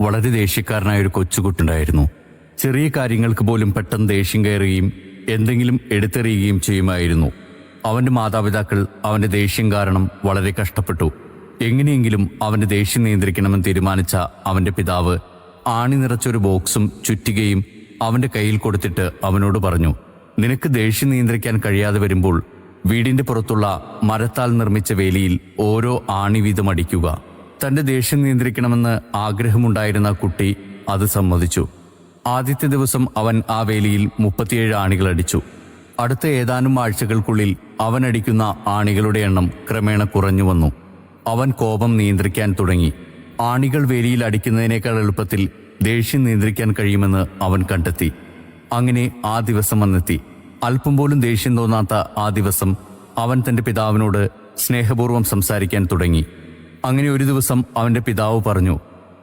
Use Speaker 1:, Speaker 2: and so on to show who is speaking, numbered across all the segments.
Speaker 1: വളരെ ദേഷ്യക്കാരനായ ഒരു കൊച്ചുകുട്ടുണ്ടായിരുന്നു. ചെറിയ കാര്യങ്ങൾക്ക് പോലും പെട്ടെന്ന് ദേഷ്യം കയറുകയും എന്തെങ്കിലും എടുത്തെറിയുകയും ചെയ്യുമായിരുന്നു. അവന്റെ മാതാപിതാക്കൾ അവന്റെ ദേഷ്യം കാരണം വളരെ കഷ്ടപ്പെട്ടു. എങ്ങനെയെങ്കിലും അവന്റെ ദേഷ്യം നിയന്ത്രിക്കണമെന്ന് തീരുമാനിച്ച അവന്റെ പിതാവ് ആണി നിറച്ചൊരു ബോക്സും ചുറ്റികയും അവന്റെ കയ്യിൽ കൊടുത്തിട്ട് അവനോട് പറഞ്ഞു നിനക്ക് ദേഷ്യം നിയന്ത്രിക്കാൻ കഴിയാതെ വരുമ്പോൾ വീടിന്റെ പുറത്തുള്ള മരത്താൽ നിർമ്മിച്ച വേലിയിൽ ഓരോ ആണി വീതം അടിക്കുക. തന്റെ ദേഷ്യം നിയന്ത്രിക്കണമെന്ന് ആഗ്രഹമുണ്ടായിരുന്ന കുട്ടി അത് സമ്മതിച്ചു. ആദ്യത്തെ ദിവസം അവൻ ആ വേലിയിൽ മുപ്പത്തിയേഴ് ആണികൾ അടിച്ചു. അടുത്ത ഏതാനും ആഴ്ചകൾക്കുള്ളിൽ അവൻ അടിക്കുന്ന ആണികളുടെ എണ്ണം ക്രമേണ കുറഞ്ഞു വന്നു. അവൻ കോപം നിയന്ത്രിക്കാൻ തുടങ്ങി. ആണികൾ വേലിയിൽ അടിക്കുന്നതിനേക്കാൾ എളുപ്പത്തിൽ ദേഷ്യം നിയന്ത്രിക്കാൻ കഴിയുമെന്ന് അവൻ കണ്ടെത്തി. അങ്ങനെ ആ ദിവസം വന്നെത്തി. അല്പം പോലും ദേഷ്യം തോന്നാത്ത ആ ദിവസം അവൻ തന്റെ പിതാവിനോട് സ്നേഹപൂർവം സംസാരിക്കാൻ തുടങ്ങി. അങ്ങനെ ഒരു ദിവസം അവന്റെ പിതാവ് പറഞ്ഞു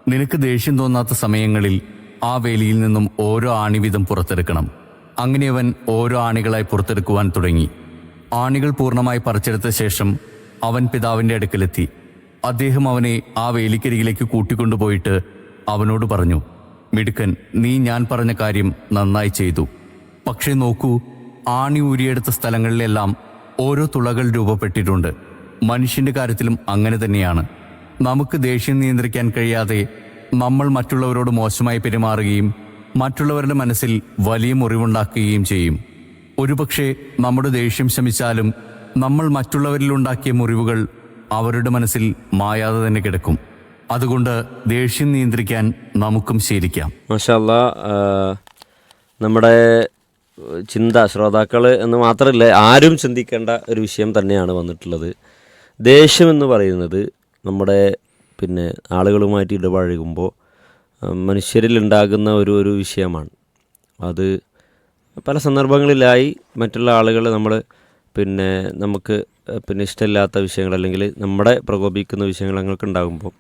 Speaker 1: നിനക്ക് ദേഷ്യം തോന്നാത്ത സമയങ്ങളിൽ ആ വേലിയിൽ നിന്നും ഓരോ ആണി വീതം പുറത്തെടുക്കണം. അങ്ങനെ അവൻ ഓരോ ആണികളായി പുറത്തെടുക്കുവാൻ തുടങ്ങി. ആണികൾ പൂർണമായി പറിച്ചെടുത്ത ശേഷം അവൻ പിതാവിന്റെ അടുക്കലെത്തി. അദ്ദേഹം അവനെ ആ വേലിക്കരികിലേക്ക് കൂട്ടിക്കൊണ്ടുപോയിട്ട് അവനോട് പറഞ്ഞു മിടുക്കൻ നീ ഞാൻ പറഞ്ഞ കാര്യം നന്നായി ചെയ്തു. പക്ഷേ നോക്കൂ ആണി ഊരിയെടുത്ത സ്ഥലങ്ങളിലെല്ലാം ഓരോ തുളകൾ രൂപപ്പെട്ടിട്ടുണ്ട്. മനുഷ്യന്റെ കാര്യത്തിലും അങ്ങനെ തന്നെയാണ്. നമുക്ക് ദേഷ്യം നിയന്ത്രിക്കാൻ കഴിയാതെ നമ്മൾ മറ്റുള്ളവരോട് മോശമായി പെരുമാറുകയും മറ്റുള്ളവരുടെ മനസ്സിൽ വലിയ മുറിവുണ്ടാക്കുകയും ചെയ്യും. ഒരുപക്ഷെ നമ്മുടെ ദേഷ്യം ശമിച്ചാലും നമ്മൾ മറ്റുള്ളവരിൽ ഉണ്ടാക്കിയ മുറിവുകൾ അവരുടെ മനസ്സിൽ മായാതെ തന്നെ കിടക്കും. അതുകൊണ്ട് ദേഷ്യം നിയന്ത്രിക്കാൻ നമുക്കും ശീലിക്കാം.
Speaker 2: മാഷല്ല നമ്മുടെ ചിന്ത ശ്രോതാക്കൾ എന്ന് മാത്രമല്ല ആരും ചിന്തിക്കേണ്ട ഒരു വിഷയം തന്നെയാണ് വന്നിട്ടുള്ളത്. ദേഷ്യം എന്ന് പറയുന്നത് നമ്മുടെ പിന്നെ ആളുകളുമായിട്ട് ഇടപഴകുമ്പോൾ മനുഷ്യരിൽ ഉണ്ടാകുന്ന ഒരു ഒരു വിഷയമാണ്. അത് പല സന്ദർഭങ്ങളിലായി മറ്റുള്ള ആളുകൾ നമ്മൾ പിന്നെ നമുക്ക് പിന്നെ ഇഷ്ടമില്ലാത്ത വിഷയങ്ങൾ അല്ലെങ്കിൽ നമ്മുടെ പ്രകോപിക്കുന്ന വിഷയങ്ങൾ ഞങ്ങൾക്ക് ഉണ്ടാകുമ്പോൾ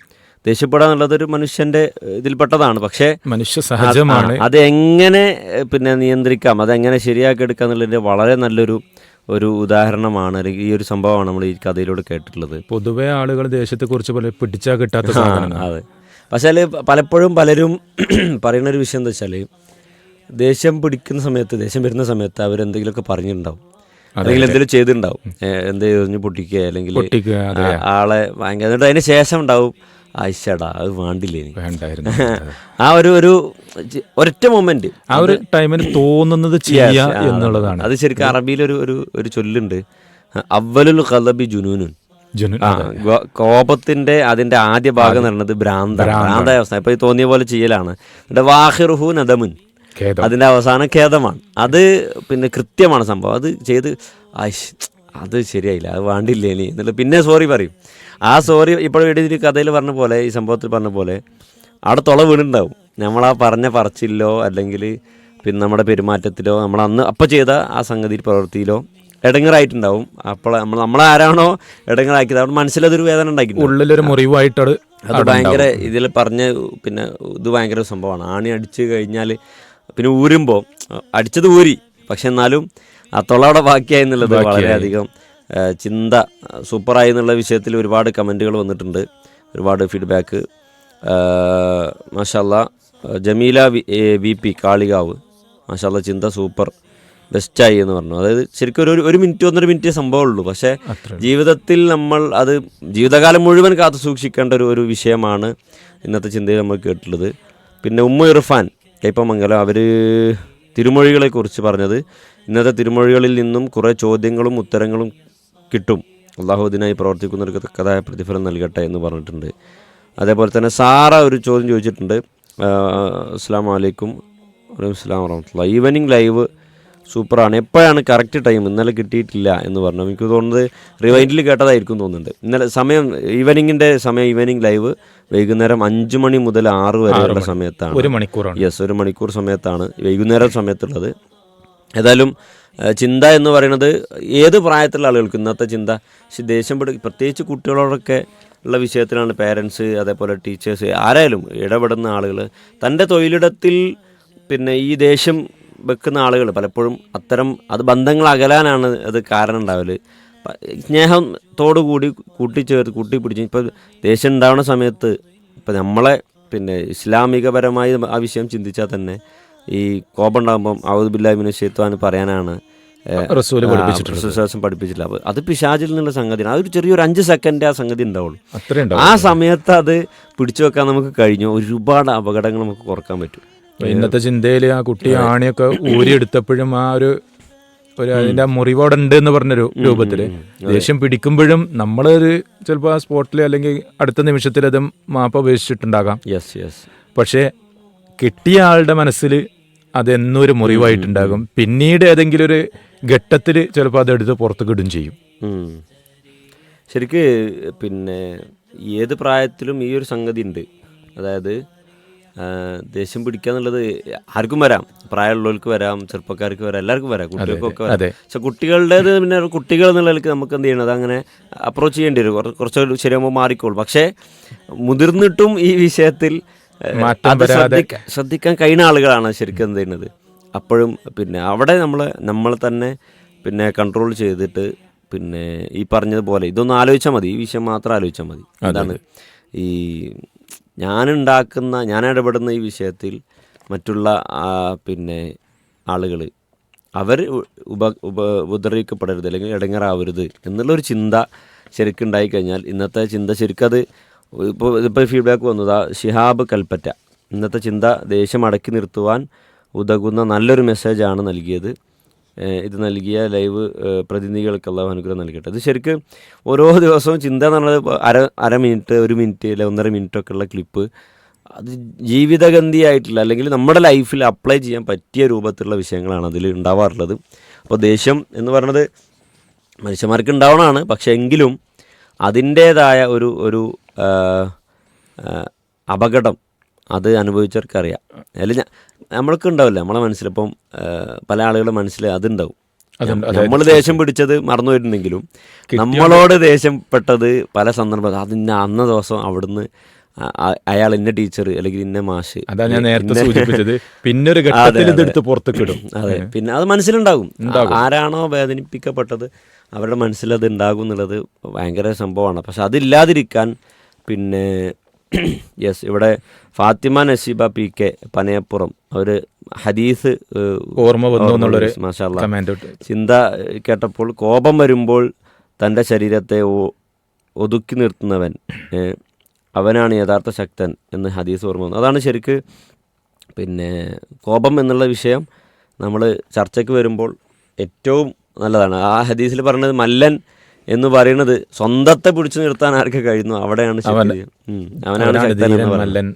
Speaker 2: ദേഷ്യപ്പെടുക എന്നുള്ളത് ഒരു മനുഷ്യന്റെ ഇതിൽപ്പെട്ടതാണ്. പക്ഷേ
Speaker 3: മനുഷ്യ സഹജമാണ്.
Speaker 2: അതെങ്ങനെ അത് എങ്ങനെ പിന്നെ നിയന്ത്രിക്കാം അതെങ്ങനെ ശരിയാക്കി എടുക്കാം എന്നുള്ളതിന്റെ വളരെ നല്ലൊരു ഒരു ഉദാഹരണമാണ് അല്ലെങ്കിൽ ഈ ഒരു സംഭവമാണ് നമ്മൾ ഈ കഥയിലൂടെ കേട്ടിട്ടുള്ളത്.
Speaker 3: പൊതുവെ ആളുകൾ ദേശത്തെക്കുറിച്ച് പോലെ പിടിച്ചാൽ കിട്ടാത്ത
Speaker 2: അതെ. പക്ഷേ പലപ്പോഴും പലരും പറയുന്ന ഒരു വിഷയം എന്താ വെച്ചാൽ ദേഷ്യം പിടിക്കുന്ന സമയത്ത് ദേഷ്യം വരുന്ന സമയത്ത് അവരെന്തെങ്കിലുമൊക്കെ പറഞ്ഞിട്ടുണ്ടാവും. അല്ലെങ്കിൽ എന്തെങ്കിലും ചെയ്തിട്ടുണ്ടാവും. എന്തേ എറിഞ്ഞ് പൊട്ടിക്കുക അല്ലെങ്കിൽ. ആളെ ഭയങ്കര എന്നിട്ട് അതിന് ശേഷം ഉണ്ടാവും ആയിഷടാ അത് വേണ്ടില്ലേ ആ ഒരു ഒരു ഒരൊറ്റ മൊമെന്റ്
Speaker 3: ആ ഒരു ടൈമിന് തോന്നുന്നത് ചെയ്യുക എന്നുള്ളതാണ്.
Speaker 2: അത് ശരിക്കും അറബിയിൽ ഒരു ഒരു ഒരു ചൊല്ലുണ്ട്. അവലുൽ ഖലബി ജുനൂനുൻ.
Speaker 3: ജുനു
Speaker 2: കോപത്തിന്റെ അതിന്റെ ആദ്യ ഭാഗം എന്ന് പറയുന്നത് ഭ്രാന്ത അവസ്ഥ. ഇപ്പൊ തോന്നിയ പോലെ ചെയ്യലാണ്. വാഹിർഹു നദമുൻ. അതിന്റെ അവസാനം ഖേദമാണ്. അത് പിന്നെ കൃത്യമാണ് സംഭവം. അത് ചെയ്ത് അത് ശരിയായില്ല. അത് വേണ്ടില്ലേ ഇനി? എന്നിട്ട് പിന്നെ സോറി പറയും. ആ സോറി ഇപ്പോൾ ഈ കഥയിൽ പറഞ്ഞ പോലെ ഈ സംഭവത്തിൽ പറഞ്ഞ പോലെ അവിടെ തുള വീണുണ്ടാവും. നമ്മളാ പറഞ്ഞ പറച്ചിലോ അല്ലെങ്കിൽ പിന്നെ നമ്മുടെ പെരുമാറ്റത്തിലോ നമ്മൾ അന്ന് അപ്പം ചെയ്ത ആ സംഗതി പ്രവൃത്തിയിലോ ഇടങ്ങറായിട്ടുണ്ടാവും. അപ്പോൾ നമ്മൾ നമ്മളാരാണോ ഇടങ്ങറാക്കിയത്? അവിടെ മനസ്സിലതൊരു വേദന ഉണ്ടാക്കി
Speaker 3: ഉള്ളിലൊരു മുറിവായിട്ട് അത്
Speaker 2: ഭയങ്കര ഇതിൽ പറഞ്ഞ പിന്നെ ഇത് ഭയങ്കര സംഭവമാണ്. ആണി അടിച്ചു കഴിഞ്ഞാൽ പിന്നെ ഊരുമ്പോൾ അടിച്ചത് ഊരി. പക്ഷെ എന്നാലും ആ തൊളവിടെ ബാക്കിയായി എന്നുള്ളത് വളരെയധികം ചിന്ത സൂപ്പറായി എന്നുള്ള വിഷയത്തിൽ ഒരുപാട് കമന്റുകൾ വന്നിട്ടുണ്ട്. ഒരുപാട് ഫീഡ്ബാക്ക് മാഷല്ല ജമീല വി പി കാളികാവ്. മാഷല്ല ചിന്ത സൂപ്പർ. ബെസ്റ്റായി എന്ന് പറഞ്ഞു. അതായത് ശരിക്കും ഒരു ഒരു മിനിറ്റ് ഒന്നര മിനിറ്റ് സംഭവമുള്ളൂ പക്ഷേ ജീവിതത്തിൽ നമ്മൾ അത് ജീവിതകാലം മുഴുവൻ കാത്തു സൂക്ഷിക്കേണ്ട ഒരു ഒരു വിഷയമാണ് ഇന്നത്തെ ചിന്തയിൽ നമ്മൾ കേട്ടിട്ടുള്ളത്. പിന്നെ ഉമ്മ ഇർഫാൻ കൈപ്പമംഗലം. അവർ തിരുമൊഴികളെ കുറിച്ച് പറഞ്ഞത് ഇന്നത്തെ തിരുമൊഴികളിൽ നിന്നും കുറേ ചോദ്യങ്ങളും ഉത്തരങ്ങളും കിട്ടും. അള്ളാഹു ഇതിനായി പ്രവർത്തിക്കുന്നവർക്ക് തക്കതായ പ്രതിഫലം നൽകട്ടെ എന്ന് പറഞ്ഞിട്ടുണ്ട്. അതേപോലെ തന്നെ സാറ ഒരു ചോദ്യം ചോദിച്ചിട്ടുണ്ട്. അസ്സാം വലൈക്കും സ്ലാം വറഹമത്തുള്ള ഈവനിങ് ലൈവ് സൂപ്പറാണ്. എപ്പോഴാണ് കറക്റ്റ് ടൈം ഇന്നലെ കിട്ടിയിട്ടില്ല എന്ന് പറഞ്ഞു. എനിക്ക് തോന്നുന്നത് റിവൈൻഡിൽ കേട്ടതായിരിക്കും തോന്നുന്നുണ്ട്. ഇന്നലെ സമയം ഈവനിങ്ങിന്റെ സമയം ഈവനിങ് ലൈവ് വൈകുന്നേരം അഞ്ച് മണി മുതൽ ആറ് വരെയുള്ള സമയത്താണ്.
Speaker 3: ഒരു മണിക്കൂറാണ്.
Speaker 2: യെസ് ഒരു മണിക്കൂർ സമയത്താണ് വൈകുന്നേരം സമയത്തുള്ളത്. ഏതായാലും ചിന്ത എന്ന് പറയുന്നത് ഏത് പ്രായത്തിലുള്ള ആളുകൾക്ക് ഇന്നത്തെ ചിന്ത പക്ഷെ ദേഷ്യം പിടി പ്രത്യേകിച്ച് കുട്ടികളോടൊക്കെ ഉള്ള വിഷയത്തിലാണ് പേരൻസ് അതേപോലെ ടീച്ചേഴ്സ് ആരായാലും ഇടപെടുന്ന ആളുകൾ തന്റെ തൊഴിലിടത്തിൽ പിന്നെ ഈ ദേഷ്യം വെക്കുന്ന ആളുകൾ പലപ്പോഴും അത്തരം അത് ബന്ധങ്ങൾ അകലാനാണ് അത് കാരണം ഉണ്ടാവൽ. പ- സ്നേഹത്തോടു കൂടി കൂട്ടിച്ചേർത്ത് കൂട്ടിപ്പിടിച്ച് ഇപ്പോൾ ദേഷ്യം ഉണ്ടാവുന്ന സമയത്ത് ഇപ്പം നമ്മളെ പിന്നെ ഇസ്ലാമികപരമായി ആ വിഷയം ചിന്തിച്ചാൽ തന്നെ ഈ കോപം ഉണ്ടാകുമ്പം ഔദുബില്ലാമിന് ഷെയ്ത്വാൻ പറയാനാണ് റസൂൽ പഠിപ്പിച്ചിട്ടുണ്ട്. പഠിപ്പിച്ചില്ല അപ്പോൾ അത് പിശാചിൽ നിന്നുള്ള സംഗതിയാണ്. അതൊരു ചെറിയൊരു അഞ്ച് സെക്കൻഡ് ആ സംഗതി ഉണ്ടാവുള്ളൂ.
Speaker 3: അത്രയും
Speaker 2: ആ സമയത്ത് അത് പിടിച്ചു വെക്കാൻ നമുക്ക് കഴിഞ്ഞു. ഒരുപാട് അപകടങ്ങൾ നമുക്ക് കുറയ്ക്കാൻ പറ്റും.
Speaker 3: ഇന്നത്തെ ചിന്തയിൽ ആ കുട്ടി ആണിയൊക്കെ ഊരിയെടുത്തപ്പോഴും ആ ഒരു ഒരു അതിന്റെ മുറിവോടെ ഉണ്ട് എന്ന് പറഞ്ഞൊരു രൂപത്തിൽ ദേഷ്യം പിടിക്കുമ്പോഴും നമ്മളൊരു ചിലപ്പോൾ ആ സ്പോട്ടിൽ അല്ലെങ്കിൽ അടുത്ത നിമിഷത്തിൽ അത് മാപ്പ ഉപേക്ഷിച്ചിട്ടുണ്ടാകാം
Speaker 2: യെസ് യെസ്
Speaker 3: പക്ഷേ കിട്ടിയ ആളുടെ മനസ്സിൽ അതെന്നൊരു മുറിവായിട്ടുണ്ടാകും. പിന്നീട് ഏതെങ്കിലും ഒരു ഘട്ടത്തിൽ ചിലപ്പോൾ അതെടുത്ത് പുറത്തേക്ക് ഇടും ചെയ്യും.
Speaker 2: ശരിക്ക് പിന്നെ ഏത് പ്രായത്തിലും ഈ ഒരു സംഗതി ഉണ്ട്. അതായത് ദേഷ്യം പിടിക്കുക എന്നുള്ളത് ആർക്കും വരാം. പ്രായമുള്ളവർക്ക് വരാം ചെറുപ്പക്കാർക്ക് വരാം എല്ലാവർക്കും വരാം കുട്ടികൾക്കൊക്കെ വരാം. പക്ഷെ കുട്ടികളുടേത് പിന്നെ കുട്ടികൾ എന്നുള്ള നിലയ്ക്ക് നമുക്ക് എന്ത് ചെയ്യണം അതങ്ങനെ അപ്രോച്ച് ചെയ്യേണ്ടി വരും. കുറ- കുറച്ച് ശരിയാകുമ്പോൾ മാറിക്കോളും. പക്ഷേ മുതിർന്നിട്ടും ഈ വിഷയത്തിൽ ശ്രദ്ധിക്കാൻ കഴിയുന്ന ആളുകളാണ് ശരിക്കും എന്ത് ചെയ്യുന്നത്. അപ്പോഴും പിന്നെ അവിടെ നമ്മൾ നമ്മൾ തന്നെ പിന്നെ കൺട്രോൾ ചെയ്തിട്ട് പിന്നെ ഈ പറഞ്ഞതുപോലെ ഇതൊന്ന് ആലോചിച്ചാൽ മതി ഈ വിഷയം മാത്രം ആലോചിച്ചാൽ മതി. അതാണ് ഈ ഞാനുണ്ടാക്കുന്ന ഞാൻ ഇടപെടുന്ന ഈ വിഷയത്തിൽ മറ്റുള്ള പിന്നെ ആളുകൾ അവർ ഉപ ഉപ ഉപദ്രവിക്കപ്പെടരുത് അല്ലെങ്കിൽ ഇടങ്ങറാവരുത് എന്നുള്ളൊരു ചിന്ത ശരിക്കുണ്ടായി കഴിഞ്ഞാൽ ഇന്നത്തെ ചിന്ത ശരിക്കത് ഇപ്പോൾ ഇപ്പോൾ ഫീഡ്ബാക്ക് വന്നതാ ഷിഹാബ് കൽപ്പറ്റ. ഇന്നത്തെ ചിന്ത ദേഷ്യം അടക്കി നിർത്തുവാൻ ഉതകുന്ന നല്ലൊരു മെസ്സേജാണ് നൽകിയത്. ഇത് നൽകിയ ലൈവ് പ്രതിനിധികൾക്ക് അള്ളാഹു അനുഗ്രഹം നൽകട്ടെ. ഇത് ശരിക്കും ഓരോ ദിവസവും ചിന്ത എന്നുള്ളത് അര അര മിനിറ്റ് ഒരു മിനിറ്റ് അല്ലെ ഒന്നര മിനിറ്റ് ഒക്കെ ഉള്ള ക്ലിപ്പ്. അത് ജീവിതഗന്ധിയായിട്ടില്ല. അല്ലെങ്കിൽ നമ്മുടെ ലൈഫിൽ അപ്ലൈ ചെയ്യാൻ പറ്റിയ രൂപത്തിലുള്ള വിഷയങ്ങളാണ് അതിൽ ഉണ്ടാവാറുള്ളത്. അപ്പോൾ ദേഷ്യം എന്ന് പറയുന്നത് മനുഷ്യന്മാർക്ക് ഉണ്ടാവണമാണ് പക്ഷേ എങ്കിലും അതിന്റേതായ ഒരു ഒരു അപകടം അത് അനുഭവിച്ചവർക്കറിയാം. അതിൽ നമ്മൾക്ക് ഉണ്ടാവില്ല നമ്മളെ മനസ്സിലിപ്പം പല ആളുകളുടെ മനസ്സിൽ അതുണ്ടാവും.
Speaker 3: അതുണ്ട്,
Speaker 2: നമ്മൾ ദേഷ്യം പിടിച്ചത് മറന്നു വരുന്നെങ്കിലും നമ്മളോട് ദേഷ്യപ്പെട്ടത് പല സന്ദർഭം ഇന്ന അന്ന ദിവസം അവിടുന്ന് അയാൾ ഇന്ന ടീച്ചർ അല്ലെങ്കിൽ ഇന്ന മാഷ്
Speaker 3: അതാ ഞാൻ നേരത്തെ സൂചിപ്പിച്ചത്. പിന്നെ ഒരു
Speaker 2: അതെ,
Speaker 3: ഘട്ടത്തിൽ
Speaker 2: അതെ.
Speaker 3: പുറത്തേക്ക് ഇടും
Speaker 2: അതെ. പിന്നെ അത് മനസ്സിലുണ്ടാകും. ആരാണോ വേദനിപ്പിക്കപ്പെട്ടത് അവരുടെ മനസ്സിൽ അത് ഉണ്ടാകും എന്നുള്ളത് ഭയങ്കര സംഭവമാണ്. പക്ഷെ അതില്ലാതിരിക്കാൻ പിന്നെ യെസ് ഇവിടെ ഫാത്തിമ നസീബ പി കെ പനയപ്പുറം. അവർ ഹദീസ്
Speaker 3: ഓർമ്മ വന്നു എന്നുള്ളൊരു
Speaker 2: ചിന്ത കേട്ടപ്പോൾ കോപം വരുമ്പോൾ തന്റെ ശരീരത്തെ ഒതുക്കി നിർത്തുന്നവൻ അവനാണ് യഥാർത്ഥ ശക്തൻ എന്ന് ഹദീസ് ഓർമ്മ വന്നു. അതാണ് ശരിക്ക് പിന്നെ കോപം എന്നുള്ള വിഷയം നമ്മൾ ചർച്ചയ്ക്ക് വരുമ്പോൾ ഏറ്റവും നല്ലതാണ്. ആ ഹദീസിൽ പറഞ്ഞത് മല്ലൻ എന്ന് പറയുന്നത് സ്വന്തത്തെ പിടിച്ചു നിർത്താൻ ആർക്ക് കഴിയുന്നു? അവിടെയാണ് അവനാണ്
Speaker 3: അവനാണ്
Speaker 2: ശക്തൻ എന്ന് പറയുന്നത്.